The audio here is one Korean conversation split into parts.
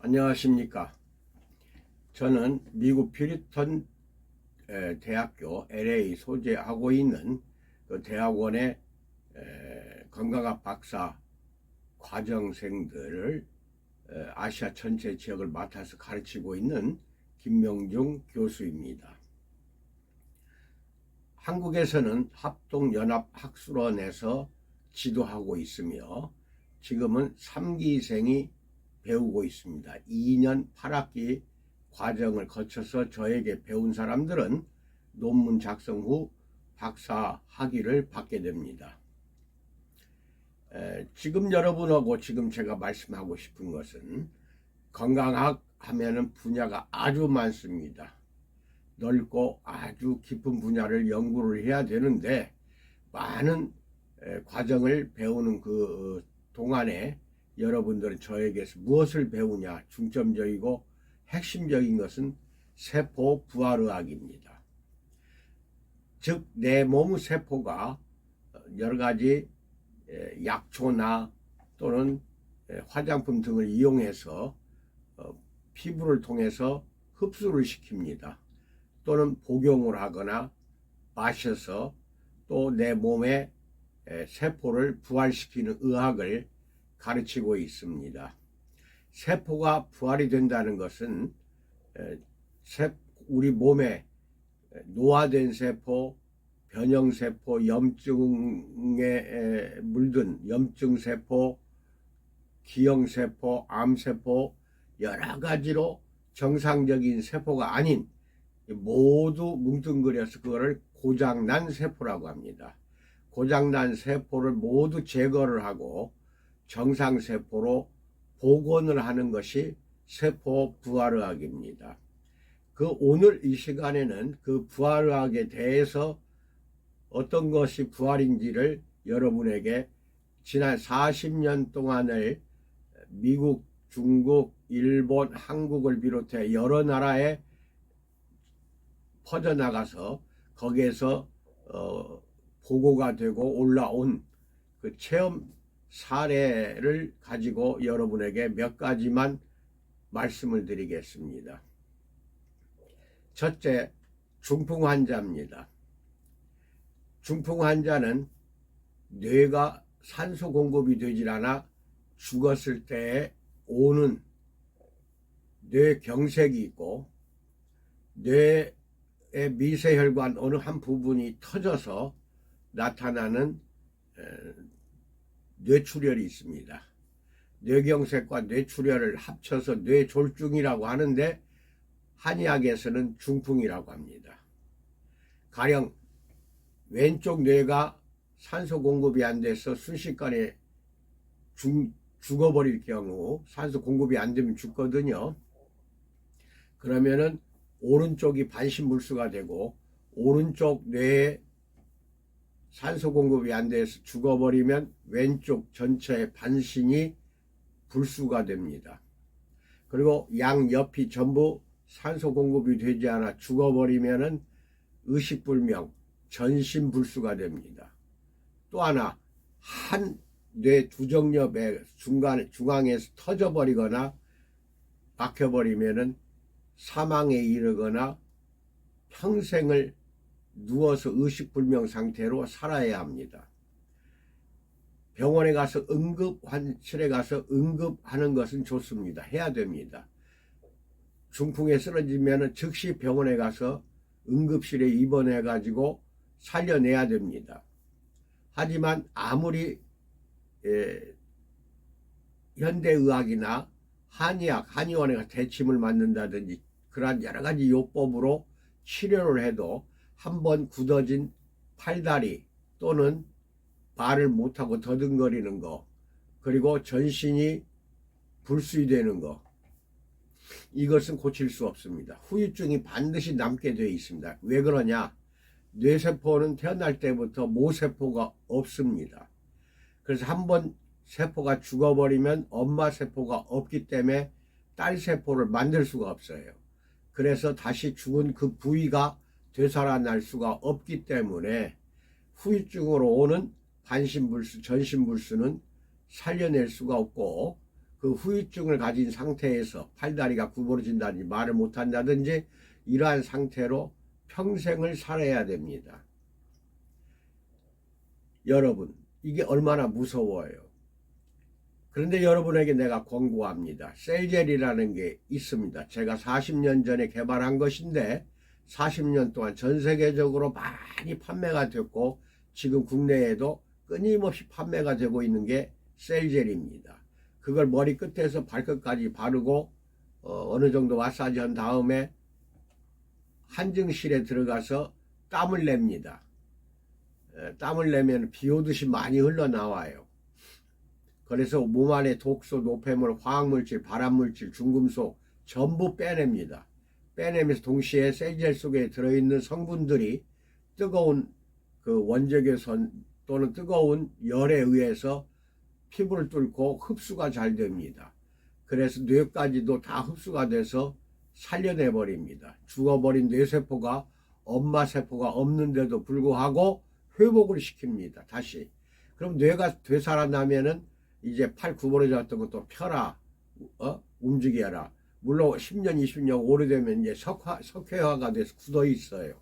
안녕하십니까. 저는 미국 피리턴 에, 대학교 LA 소재하고 있는 그 대학원의 에, 건강학 박사 과정생들을 에, 아시아 전체 지역을 맡아서 가르치고 있는 김명중 교수입니다. 한국에서는 합동연합학술원에서 지도하고 있으며 지금은 3기생이 배우고 있습니다. 2년 8학기 과정을 거쳐서 저에게 배운 사람들은 논문 작성 후 박사 학위를 받게 됩니다. 에, 지금 여러분하고 지금 제가 말씀하고 싶은 것은 건강학 하면은 분야가 아주 많습니다. 넓고 아주 깊은 분야를 연구를 해야 되는데 많은 에, 과정을 배우는 그 동안에 여러분들은 저에게서 무엇을 배우냐 중점적이고 핵심적인 것은 세포 부활의학입니다. 즉 내 몸의 세포가 여러 가지 에, 약초나 또는 에, 화장품 등을 이용해서 어, 피부를 통해서 흡수를 시킵니다. 또는 복용을 하거나 마셔서 또 내 몸의 에, 세포를 부활시키는 의학을 가르치고 있습니다. 세포가 부활이 된다는 것은 우리 몸에 노화된 세포, 변형세포, 염증에 에, 물든 염증세포, 기형세포, 암세포 여러 가지로 정상적인 세포가 아닌 모두 뭉뚱그려서 그거를 고장난 세포라고 합니다. 고장난 세포를 모두 제거를 하고 정상세포로 복원을 하는 것이 세포 부활의학입니다. 그 오늘 이 시간에는 그 부활의학에 대해서 어떤 것이 부활인지를 여러분에게 지난 40년 동안을 미국, 중국, 일본, 한국을 비롯해 여러 나라에 퍼져나가서 거기에서 어, 보고가 되고 올라온 그 체험 사례를 가지고 여러분에게 몇 가지만 말씀을 드리겠습니다. 첫째, 중풍 환자입니다. 중풍 환자는 뇌가 산소 공급이 되질 않아 죽었을 때에 오는 뇌경색이 있고 뇌의 미세혈관 어느 한 부분이 터져서 나타나는 에, 뇌출혈이 있습니다. 뇌경색과 뇌출혈을 합쳐서 뇌졸중이라고 하는데 한의학에서는 중풍이라고 합니다. 가령 왼쪽 뇌가 산소 공급이 안 돼서 순식간에 죽, 죽어버릴 경우 산소 공급이 안 되면 죽거든요. 그러면은 오른쪽이 반신불수가 되고 오른쪽 뇌에 산소 공급이 안 돼서 죽어버리면 왼쪽 전체의 반신이 불수가 됩니다. 그리고 양옆이 전부 산소 공급이 되지 않아 죽어버리면은 의식불명, 전신불수가 됩니다. 또 하나 한 뇌 두정엽의 중간 중앙에서 터져버리거나 막혀버리면은 사망에 이르거나 평생을 누워서 의식불명 상태로 살아야 합니다. 병원에 가서 응급 환실에 가서 응급하는 것은 좋습니다. 해야 됩니다. 중풍에 쓰러지면 즉시 병원에 가서 응급실에 입원해 가지고 살려내야 됩니다. 하지만 아무리 에, 현대의학이나 한의학, 한의원에 대침을 맞는다든지 그러한 여러 가지 요법으로 치료를 해도 한 번 굳어진 팔다리 또는 말을 못하고 더듬거리는 거 그리고 전신이 불수되는 거 이것은 고칠 수 없습니다. 후유증이 반드시 남게 되어 있습니다. 왜 그러냐? 뇌세포는 태어날 때부터 모세포가 없습니다. 그래서 한 번 세포가 죽어버리면 엄마 세포가 없기 때문에 딸 세포를 만들 수가 없어요. 그래서 다시 죽은 그 부위가 되살아날 수가 없기 때문에 후유증으로 오는 반신불수, 전신불수는 살려낼 수가 없고 그 후유증을 가진 상태에서 팔다리가 구부러진다든지 말을 못한다든지 이러한 상태로 평생을 살아야 됩니다. 여러분, 이게 얼마나 무서워요. 그런데 여러분에게 내가 권고합니다. 셀젤이라는 게 있습니다. 제가 40년 전에 개발한 것인데 40년 동안 전 세계적으로 많이 판매가 됐고 지금 국내에도 끊임없이 판매가 되고 있는 게 셀젤입니다. 그걸 머리 끝에서 발끝까지 바르고 어, 느 정도 마사지 한 다음에 한증실에 들어가서 땀을 냅니다. 에, 땀을 내면 비 오듯이 많이 흘러나와요. 그래서 몸 안에 독소, 노폐물, 화학물질, 발암물질, 중금속 전부 빼냅니다. 빼내면서 동시에 셀젤 속에 들어있는 성분들이 뜨거운 그 원적외 선 또는 뜨거운 열에 의해서 피부를 뚫고 흡수가 잘 됩니다. 그래서 뇌까지도 다 흡수가 돼서 살려내 버립니다. 죽어버린 뇌세포가 엄마 세포가 없는데도 불구하고 회복을 시킵니다. 다시. 그럼 뇌가 되살아나면은 이제 팔 구부러졌던 것도 펴라, 어? 움직여라. 물론 10년, 20년 오래되면 이제 석화, 석회화가 돼서 굳어 있어요.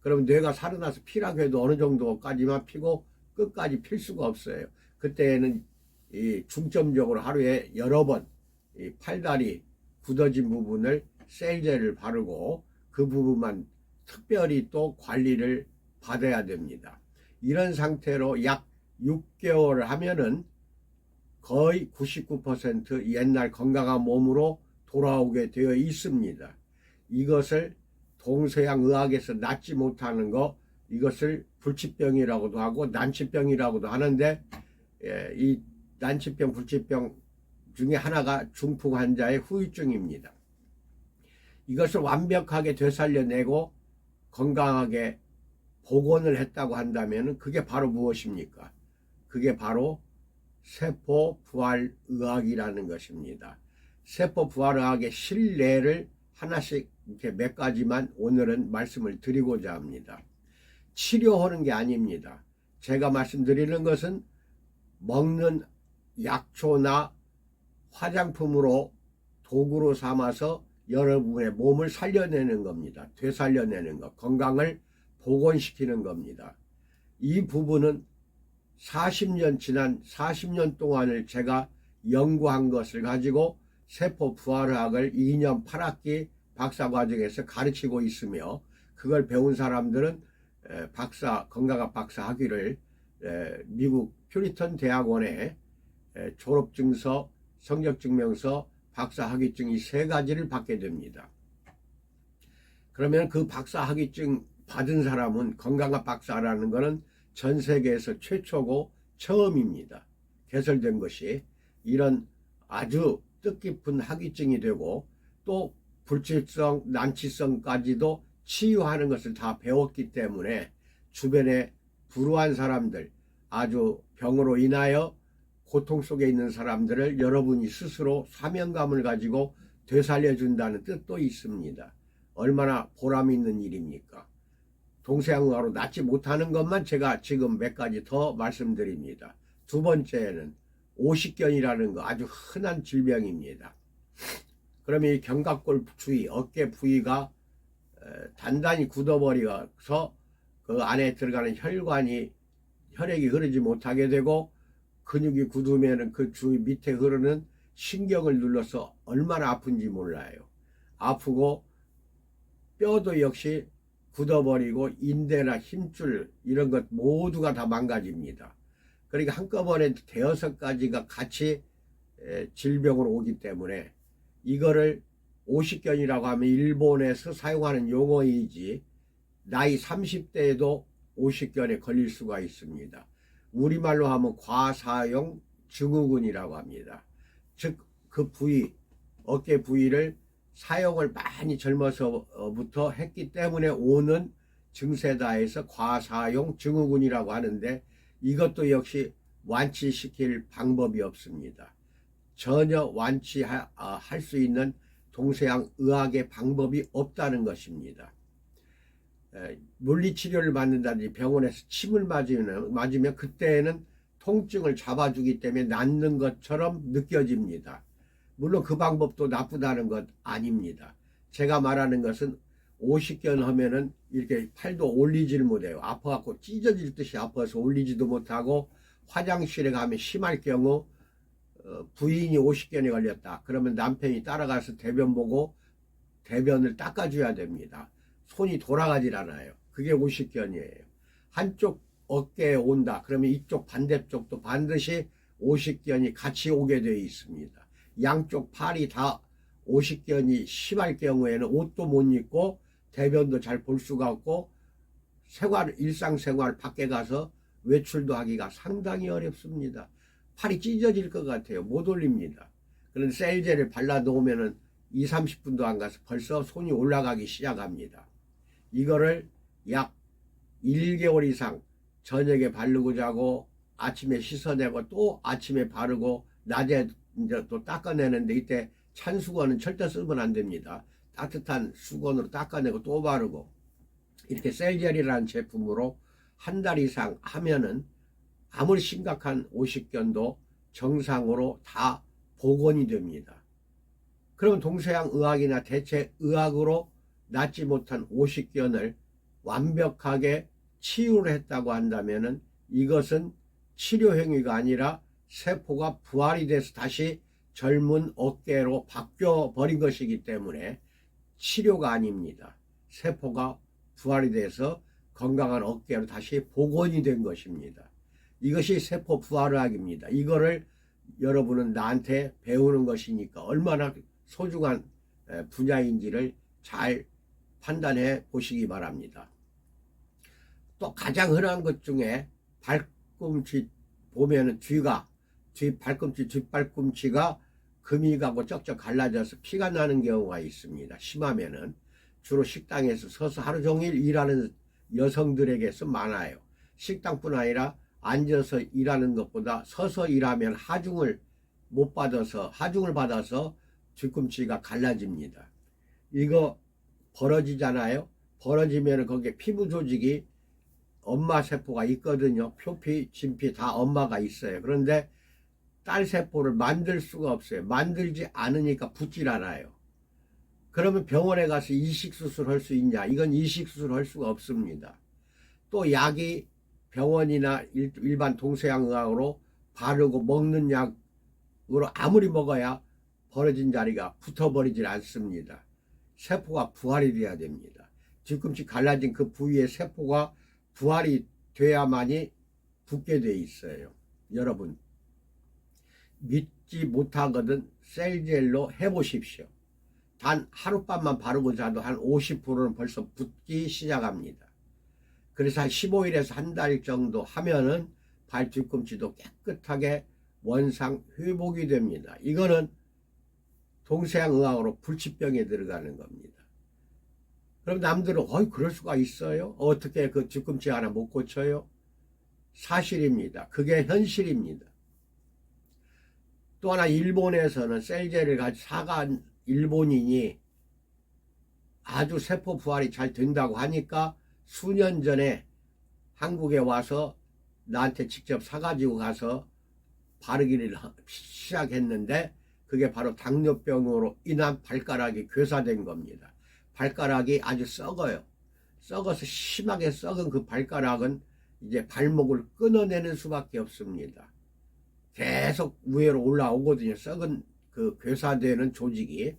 그럼 뇌가 살아나서 피라고 해도 어느 정도까지만 피고 끝까지 필 수가 없어요. 그때는 이 중점적으로 하루에 여러 번 이 팔다리 굳어진 부분을 셀젤을 바르고 그 부분만 특별히 또 관리를 받아야 됩니다. 이런 상태로 약 6개월 하면은 거의 99% 옛날 건강한 몸으로 돌아오게 되어 있습니다. 이것을 동서양 의학에서 낫지 못하는 거 이것을 불치병이라고도 하고 난치병이라고도 하는데 예, 이 난치병 불치병 중에 하나가 중풍 환자의 후유증입니다. 이것을 완벽하게 되살려내고 건강하게 복원을 했다고 한다면 그게 바로 무엇입니까? 그게 바로 세포 부활 의학이라는 것입니다. 세포 부활 의학의 실내를 하나씩 이렇게 몇 가지만 오늘은 말씀을 드리고자 합니다. 치료하는 게 아닙니다. 제가 말씀드리는 것은 먹는 약초나 화장품으로 도구로 삼아서 여러분의 몸을 살려내는 겁니다. 되살려내는 것, 건강을 복원시키는 겁니다. 이 부분은 40년 지난 40년 동안을 제가 연구한 것을 가지고 세포 부활학을 2년 8학기 박사 과정에서 가르치고 있으며 그걸 배운 사람들은 박사 건강학 박사 학위를 미국 퓨리턴 대학원에 졸업 증서, 성적 증명서, 박사 학위증 이 세 가지를 받게 됩니다. 그러면 그 박사 학위증 받은 사람은 건강학 박사라는 것은 전 세계에서 최초고 처음입니다. 개설된 것이 이런 아주 뜻깊은 학위증이 되고 또 불치성, 난치성까지도 치유하는 것을 다 배웠기 때문에 주변에 불우한 사람들, 아주 병으로 인하여 고통 속에 있는 사람들을 여러분이 스스로 사명감을 가지고 되살려준다는 뜻도 있습니다. 얼마나 보람 있는 일입니까? 동서양의학으로 낫지 못하는 것만 제가 지금 몇 가지 더 말씀드립니다. 두 번째는 오십견이라는 거 아주 흔한 질병입니다. 그러면 이 견갑골 주위, 어깨 부위가 단단히 굳어버려서 그 안에 들어가는 혈관이 혈액이 흐르지 못하게 되고 근육이 굳으면 그 주위 밑에 흐르는 신경을 눌러서 얼마나 아픈지 몰라요. 아프고 뼈도 역시 굳어버리고 인대나 힘줄 이런 것 모두가 다 망가집니다. 그러니까 한꺼번에 대여섯 가지가 같이 질병으로 오기 때문에 이거를 오십견이라고 하면 일본에서 사용하는 용어이지 나이 30대에도 오십견에 걸릴 수가 있습니다. 우리말로 하면 과사용 증후군이라고 합니다. 즉 그 부위 어깨 부위를 사용을 많이 젊어서부터 했기 때문에 오는 증세다 해서 과사용 증후군이라고 하는데 이것도 역시 완치시킬 방법이 없습니다. 전혀 완치할 아, 수 있는 동서양 의학의 방법이 없다는 것입니다. 물리치료를 받는다든지 병원에서 침을 맞으면, 맞으면 그때는 통증을 잡아주기 때문에 낫는 것처럼 느껴집니다. 물론 그 방법도 나쁘다는 것 아닙니다. 제가 말하는 것은 50견 하면은 이렇게 팔도 올리질 못해요. 아파갖고 찢어질 듯이 아파서 올리지도 못하고 화장실에 가면 심할 경우 어, 부인이 50견에 걸렸다. 그러면 남편이 따라가서 대변 보고 대변을 닦아줘야 됩니다. 손이 돌아가질 않아요. 그게 50견이에요. 한쪽 어깨에 온다. 그러면 이쪽 반대쪽도 반드시 50견이 같이 오게 되어 있습니다. 양쪽 팔이 다 50견이 심할 경우에는 옷도 못 입고 대변도 잘 볼 수가 없고 생활 일상생활 밖에 가서 외출도 하기가 상당히 어렵습니다. 팔이 찢어질 것 같아요. 못 올립니다. 그런 셀제를 발라 놓으면은 2, 30분도 안 가서 벌써 손이 올라가기 시작합니다. 이거를 약 1개월 이상 저녁에 바르고 자고 아침에 씻어내고 또 아침에 바르고 낮에 이제 또 닦아내는데 이때 찬 수건은 절대 쓰면 안 됩니다. 따뜻한 수건으로 닦아내고 또 바르고 이렇게 셀젤이라는 제품으로 한 달 이상 하면은 아무리 심각한 오십견도 정상으로 다 복원이 됩니다. 그러면 동서양 의학이나 대체 의학으로 낫지 못한 오십견을 완벽하게 치유를 했다고 한다면은 이것은 치료 행위가 아니라 세포가 부활이 돼서 다시 젊은 어깨로 바뀌어 버린 것이기 때문에 치료가 아닙니다. 세포가 부활이 돼서 건강한 어깨로 다시 복원이 된 것입니다. 이것이 세포 부활의학입니다. 이거를 여러분은 나한테 배우는 것이니까 얼마나 소중한 에, 분야인지를 잘 판단해 보시기 바랍니다. 또 가장 흔한 것 중에 발꿈치 보면은 뒤가 뒤 발꿈치 뒷발꿈치가 금이 가고 쩍쩍 갈라져서 피가 나는 경우가 있습니다. 심하면은 주로 식당에서 서서 하루 종일 일하는 여성들에게서 많아요. 식당뿐 아니라 앉아서 일하는 것보다 서서 일하면 하중을 못 받아서 하중을 받아서 뒤꿈치가 갈라집니다. 이거 벌어지잖아요. 벌어지면 거기에 피부 조직이 엄마 세포가 있거든요. 표피, 진피 다 엄마가 있어요. 그런데 딸 세포를 만들 수가 없어요. 만들지 않으니까 붙질 않아요. 그러면 병원에 가서 이식 수술할 수 있냐? 이건 이식 수술할 수가 없습니다. 또 약이 병원이나 일, 일반 동서양 의학으로 바르고 먹는 약으로 아무리 먹어야 벌어진 자리가 붙어버리질 않습니다. 세포가 부활이 돼야 됩니다. 뒤꿈치 갈라진 그 부위의 세포가 부활이 돼야만이 붙게 돼 있어요. 여러분 믿지 못하거든 셀젤로 해보십시오. 단 하룻밤만 바르고 자도 한 50%는 벌써 붓기 시작합니다. 그래서 한 15일에서 한 달 정도 하면은 발 뒤꿈치도 깨끗하게 원상 회복이 됩니다. 이거는 동서양 의학으로 불치병에 들어가는 겁니다. 그럼 남들은 어이 그럴 수가 있어요? 어떻게 그 뒤꿈치 하나 못 고쳐요? 사실입니다. 그게 현실입니다. 또 하나 일본에서는 셀제를 가지고 사간 일본인이 아주 세포 부활이 잘 된다고 하니까 수년 전에 한국에 와서 나한테 직접 사가지고 가서 바르기를 시작했는데 그게 바로 당뇨병으로 인한 발가락이 괴사된 겁니다. 발가락이 아주 썩어요. 썩어서 심하게 썩은 그 발가락은 이제 발목을 끊어내는 수밖에 없습니다. 계속 위로 올라오거든요. 썩은 그 괴사되는 조직이.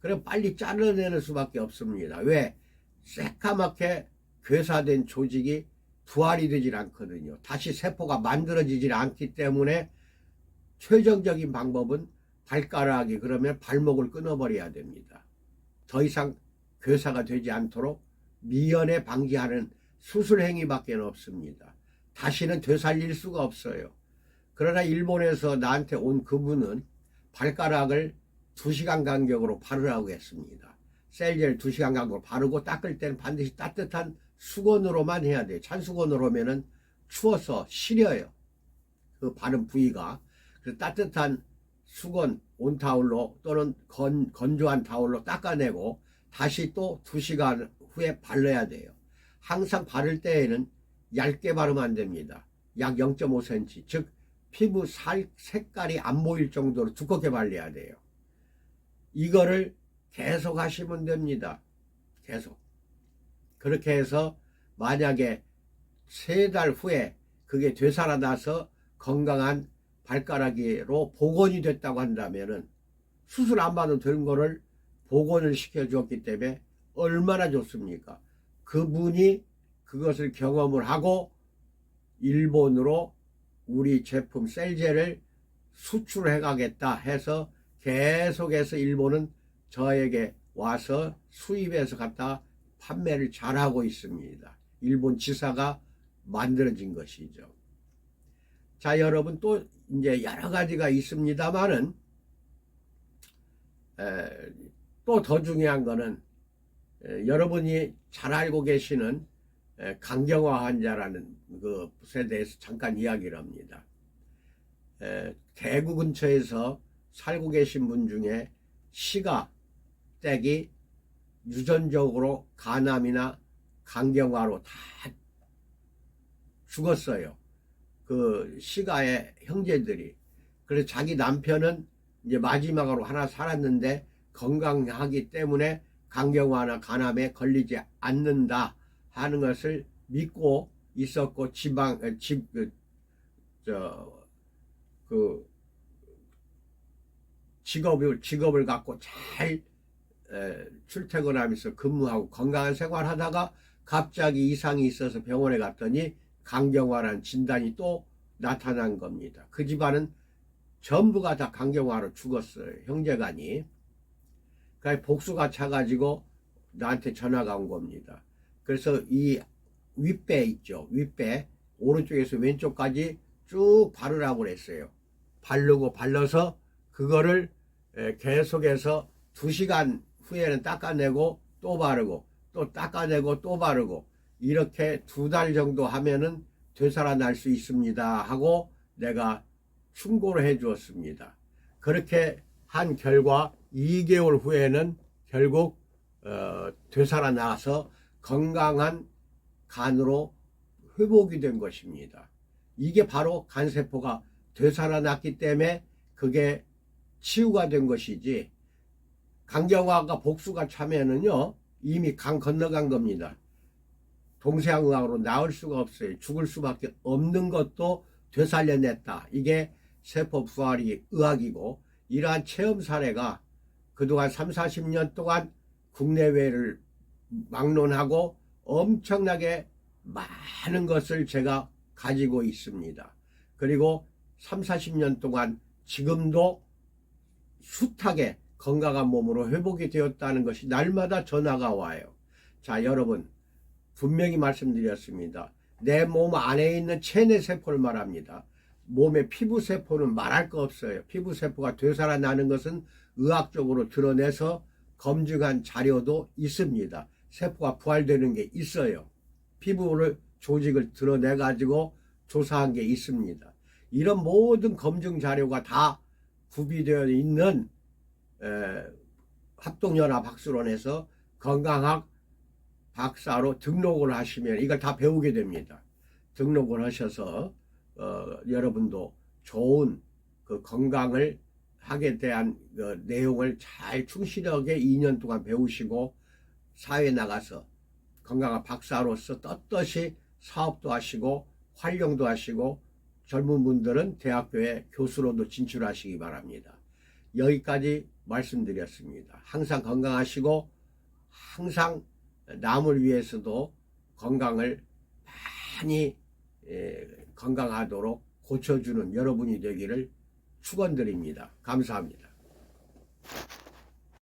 그럼 빨리 잘라내는 수밖에 없습니다. 왜? 새까맣게 괴사된 조직이 부활이 되질 않거든요. 다시 세포가 만들어지질 않기 때문에 최종적인 방법은 발가락이 그러면 발목을 끊어버려야 됩니다. 더 이상 괴사가 되지 않도록 미연에 방지하는 수술 행위밖에 없습니다. 다시는 되살릴 수가 없어요. 그러나 일본에서 나한테 온 그분은 발가락을 2시간 간격으로 바르라고 했습니다. 셀젤 2시간 간격으로 바르고 닦을 때는 반드시 따뜻한 수건으로만 해야 돼요. 찬수건으로 하면은 추워서 시려요. 그 바른 부위가. 그래서 따뜻한 수건, 온타올로 또는 건, 건조한 타올로 닦아내고 다시 또 2시간 후에 발라야 돼요. 항상 바를 때에는 얇게 바르면 안 됩니다. 약 0.5cm. 즉, 피부 살 색깔이 안 보일 정도로 두껍게 발라야 돼요. 이거를 계속 하시면 됩니다. 계속. 그렇게 해서 만약에 세 달 후에 그게 되살아나서 건강한 발가락이로 복원이 됐다고 한다면은 수술 안 받아도 되는 거를 복원을 시켜주었기 때문에 얼마나 좋습니까? 그분이 그것을 경험을 하고 일본으로 우리 제품 셀제를 수출해 가겠다 해서 계속해서 일본은 저에게 와서 수입해서 갖다 판매를 잘하고 있습니다. 일본 지사가 만들어진 것이죠. 자, 여러분 또 이제 여러 가지가 있습니다만은 또 더 중요한 거는 에, 여러분이 잘 알고 계시는 에, 강경화 환자라는 그것에 대해서 잠깐 이야기를 합니다. 에, 대구 근처에서 살고 계신 분 중에 시가 댁이 유전적으로 간암이나 강경화로 다 죽었어요. 그 시가의 형제들이. 그래서 자기 남편은 이제 마지막으로 하나 살았는데 건강하기 때문에 강경화나 간암에 걸리지 않는다 하는 것을 믿고 있었고 지방 어, 집그 그 직업을 직업을 갖고 잘 에, 출퇴근하면서 근무하고 건강한 생활하다가 갑자기 이상이 있어서 병원에 갔더니 강경화라는 진단이 또 나타난 겁니다. 그 집안은 전부가 다 강경화로 죽었어요. 형제간이. 그러니까 복수가 차가지고 나한테 전화가 온 겁니다. 그래서 이 윗배 있죠. 윗배 오른쪽에서 왼쪽까지 쭉 바르라고 그랬어요. 바르고 발라서 그거를 에, 계속해서 두 시간 후에는 닦아내고 또 바르고 또 닦아내고 또 바르고 이렇게 두 달 정도 하면은 되살아날 수 있습니다 하고 내가 충고를 해 주었습니다. 그렇게 한 결과 2개월 후에는 결국 어, 되살아나서 건강한 간으로 회복이 된 것입니다. 이게 바로 간세포가 되살아났기 때문에 그게 치유가 된 것이지 강경화가 복수가 차면은요 이미 강 건너간 겁니다. 동서양의학으로 나을 수가 없어요. 죽을 수밖에 없는 것도 되살려냈다. 이게 세포 부활이 의학이고 이러한 체험 사례가 그동안 3, 40년 동안 국내외를 막론하고 엄청나게 많은 것을 제가 가지고 있습니다. 그리고 3, 40년 동안 지금도 숱하게 건강한 몸으로 회복이 되었다는 것이 날마다 전화가 와요. 자, 여러분, 분명히 말씀드렸습니다. 내 몸 안에 있는 체내 세포를 말합니다. 몸의 피부 세포는 말할 거 없어요. 피부 세포가 되살아나는 것은 의학적으로 드러내서 검증한 자료도 있습니다. 세포가 부활되는 게 있어요. 피부를 조직을 드러내 가지고 조사한 게 있습니다. 이런 모든 검증 자료가 다 구비되어 있는 에, 합동연합 학술원에서 건강학 박사로 등록을 하시면 이걸 다 배우게 됩니다. 등록을 하셔서 어, 여러분도 좋은 그 건강을 하게 대한 그 내용을 잘 충실하게 2년 동안 배우시고 사회에 나가서 건강한 박사로서 떳떳이 사업도 하시고 활용도 하시고 젊은 분들은 대학교에 교수로도 진출하시기 바랍니다. 여기까지 말씀드렸습니다. 항상 건강하시고 항상 남을 위해서도 건강을 많이 에, 건강하도록 고쳐주는 여러분이 되기를 축원드립니다. 감사합니다.